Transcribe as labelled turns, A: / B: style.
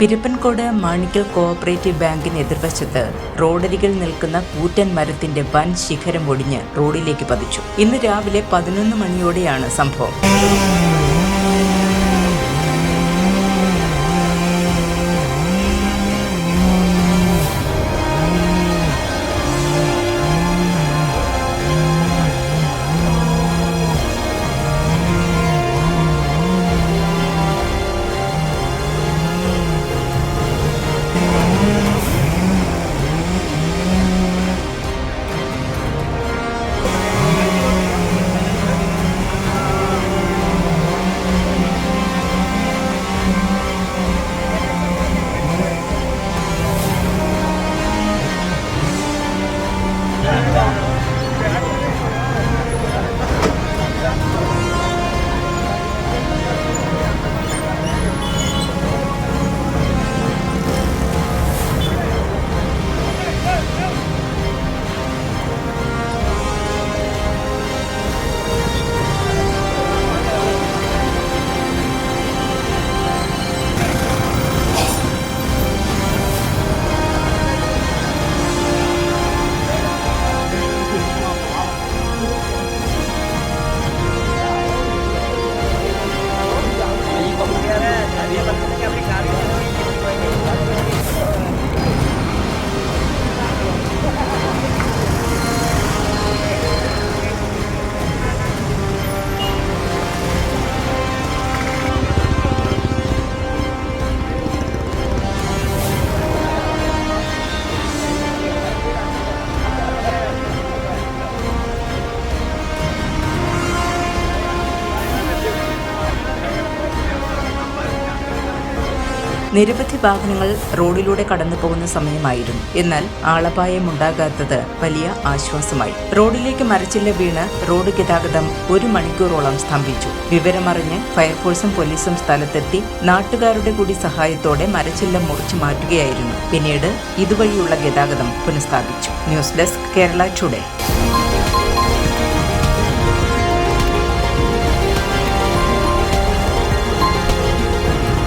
A: Pirappancode Manickal cooperative ബാങ്കിന് എതിർവശത്ത് റോഡരികിൽ നിൽക്കുന്ന കൂറ്റൻ മരത്തിന്റെ വൻ ശിഖരം ഒടിഞ്ഞ് റോഡിലേക്ക് പതിച്ചു. ഇന്ന് രാവിലെ പതിനൊന്ന് മണിയോടെയാണ് സംഭവം. നിരവധി വാഹനങ്ങൾ റോഡിലൂടെ കടന്നു പോകുന്ന സമയമായിരുന്നു. എന്നാൽ ആളപായം ഉണ്ടാകാത്തത് വലിയ ആശ്വാസമായി. റോഡിലേക്ക് മരച്ചില്ല വീണ് റോഡ് ഗതാഗതം ഒരു മണിക്കൂറോളം സ്തംഭിച്ചു. വിവരമറിഞ്ഞ് ഫയർഫോഴ്സും പോലീസും സ്ഥലത്തെത്തി നാട്ടുകാരുടെ കൂടി സഹായത്തോടെ മരച്ചില്ലം മുറിച്ചു മാറ്റുകയായിരുന്നു. പിന്നീട് ഇതുവഴിയുള്ള ഗതാഗതം പുനഃസ്ഥാപിച്ചു. News desk Kerala today.